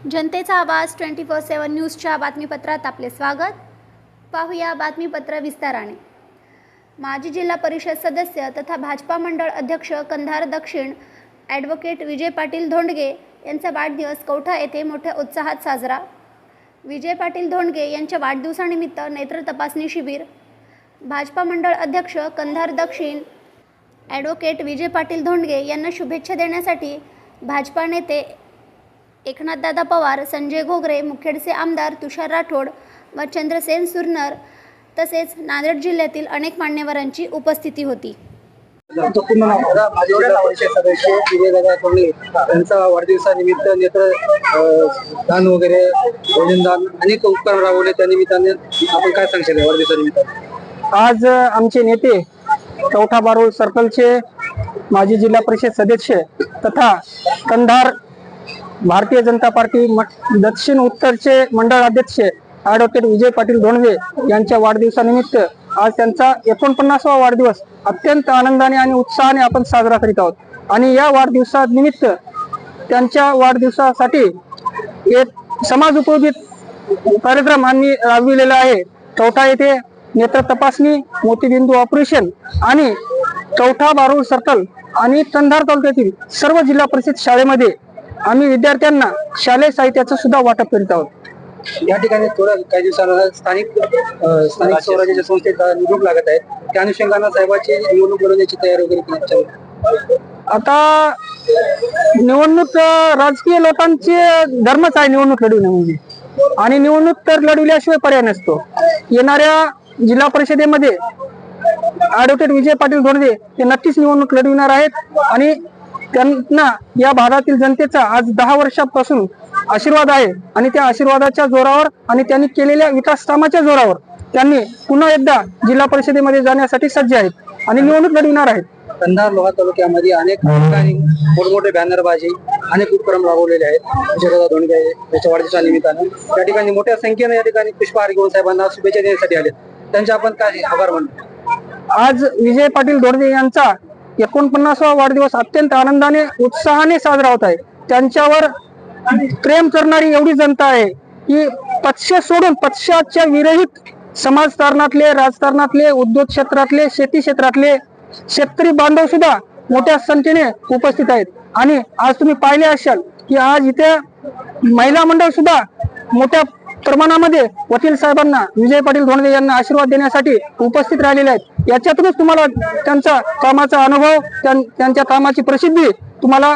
जनतेचा आवाज twenty four सेवन न्यूजच्या बातमीपत्रात आपले स्वागत. पाहूया बातमीपत्र विस्ताराने. माजी जिल्हा परिषद सदस्य तथा भाजपा मंडळ अध्यक्ष कंधार दक्षिण ॲडव्होकेट विजय पाटील धोंडगे यांचा वाढदिवस कौठा येथे मोठ्या उत्साहात साजरा. विजय पाटील धोंडगे यांच्या वाढदिवसानिमित्त नेत्र तपासणी शिबिर. भाजपा मंडळ अध्यक्ष कंधार दक्षिण ॲडव्होकेट विजय पाटील धोंडगे यांना शुभेच्छा देण्यासाठी भाजपा नेते एकनाथदादा पवार संजय घोगरे मुखेडचे आमदार तुषार राठोड व चंद्रसेन सुरनर तसेच नांदेड जिल्ह्यातील अनेक मान्यवरांची उपस्थिती होती. सदस्य यांचा वाढदिवसानिमित्त नेत्र दान वगैरे भोजनदान अनेक उपक्रम राबवले. त्या निमित्ताने आपण काय सांगशाल वाढदिवसानिमित्त आज आमचे नेते चौथा बारोळ सर्कलचे माजी जिल्हा परिषद सदस्य तथा कंधार भारतीय जनता पार्टी दक्षिण उत्तरचे मंडळ अध्यक्ष ॲडव्होकेट विजय पाटील धोंडवे यांच्या वाढदिवसानिमित्त आज त्यांचा एकोणपन्नासवा वाढदिवस अत्यंत आनंदाने आणि उत्साहाने आपण साजरा करीत आहोत. आणि या वाढदिवसानिमित्त त्यांच्या वाढदिवसासाठी एक समाज उपयोगी कार्यक्रम आम्ही राबविलेला आहे. चौथा येथे नेत्र तपासणी मोतीबिंदू ऑपरेशन आणि चौथा बारूळ सर्कल आणि कंधार तालुक्यातील सर्व जिल्हा परिषद शाळेमध्ये आम्ही विद्यार्थ्यांना शालेय साहित्याचं सुद्धा वाटप करीत आहोत. या ठिकाणी थोड्या काही दिवसाला स्थानिक अं, स्थानिक स्वराज्याच्या संस्थेत निवडणूक लागत आहेत त्या अनुषंगानं साहेबांची निवडणूक लढवण्याची तयारी वगैरे केली चालू आहे. आता निवडणूक अं, राजकीय लोकांचे धर्मच आहे निवडणूक लढविणं म्हणजे. आणि निवडणूक तर लढविल्याशिवाय पर्याय नसतो. येणाऱ्या जिल्हा परिषदेमध्ये ऍडव्होकेट विजय पाटील धोंडगे हे नक्कीच निवडणूक लढविणार आहेत. आणि त्यांना या भागातील जनतेचा आज दहा वर्षापासून आशीर्वाद आहे आणि त्या आशीर्वादाच्या जोरावर आणि त्यांनी केलेल्या विकास कामाच्या जोरावर त्यांनी पुन्हा एकदा जिल्हा परिषदेमध्ये जाण्यासाठी सज्ज आहेत आणि निवडणूक लढविणार आहेत. कंधार लोहा तालुक्यामध्ये अनेक ठिकाणी मोठमोठे बॅनरबाजी अनेक उपक्रम राबवलेले आहेत. विजयदादा धोंडगे याच्या वाढदिवसा निमित्तानं. त्या ठिकाणी मोठ्या संख्येने या ठिकाणी पुष्पहार घेऊन साहेबांना शुभेच्छा देण्यासाठी आले त्यांचे आपण काय आभार मानतो? आज विजय पाटील दोर्जे यांचा एकोणपन्नासवा वाढदिवस अत्यंत आनंदाने उत्साहाने साजरा होत आहे. त्यांच्यावर प्रेम करणारी एवढी जनता आहे की पक्ष सोडून पक्षाच्या विरहित समाजकारणातले राजकारणातले उद्योग क्षेत्रातले शेती क्षेत्रातले शेतकरी बांधव सुद्धा मोठ्या संख्येने उपस्थित आहेत. आणि आज तुम्ही पाहिले असाल की आज इथे महिला मंडळ सुद्धा मोठ्या प्रमाणामध्ये वकील साहेबांना विजय पाटील धोंडगे यांना आशीर्वाद देण्यासाठी उपस्थित राहिलेले आहेत. याच्यातूनच तुम्हाला त्यांचा कामाचा अनुभव त्यां- त्यांच्या कामाची प्रसिद्धी तुम्हाला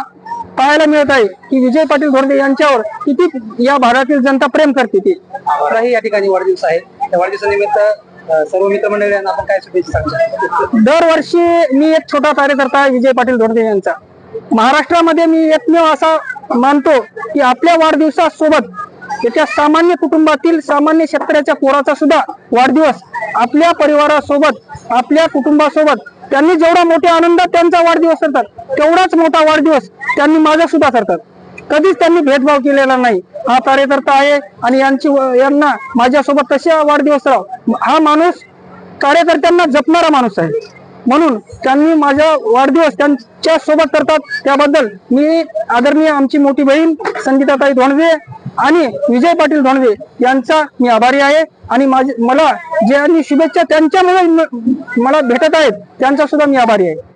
पाहायला मिळत आहे की विजय पाटील धोंडगे यांच्यावर किती या भागातील जनता प्रेम करते ती. या ठिकाणी वाढदिवस आहे. त्या वाढदिवसानिमित्त सर्व मित्रमंडळी आपण काय शुभेच्छा सांगू दरवर्षी मी एक छोटा कार्यकर्ता आहे विजय पाटील धोंडगे यांचा. महाराष्ट्रामध्ये मी एकमेव असा मानतो की आपल्या वाढदिवसासोबत त्याच्या सामान्य कुटुंबातील सामान्य शेतकऱ्याच्या पोराचा सुद्धा वाढदिवस आपल्या परिवारासोबत आपल्या कुटुंबासोबत त्यांनी जेवढा मोठ्या आनंदात त्यांचा वाढदिवस करतात तेवढाच मोठा वाढदिवस त्यांनी माझा सुद्धा करतात. कधीच त्यांनी भेदभाव केलेला नाही. हा कार्यकर्ता आहे आणि यांची यांना माझ्यासोबत कशा वाढदिवस राव हा माणूस कार्यकर्त्यांना जपणारा माणूस आहे. म्हणून त्यांनी माझा वाढदिवस त्यांच्यासोबत करतात. त्याबद्दल मी आदरणीय आमची मोठी बहीण संगीताताई धोंडवे आणि विजय पाटील धोंडवे यांचा मी आभारी आहे. आणि माझे मला ज्यांनी शुभेच्छा त्यांच्यामुळे मला भेटत आहेत त्यांचा सुद्धा मी आभारी आहे.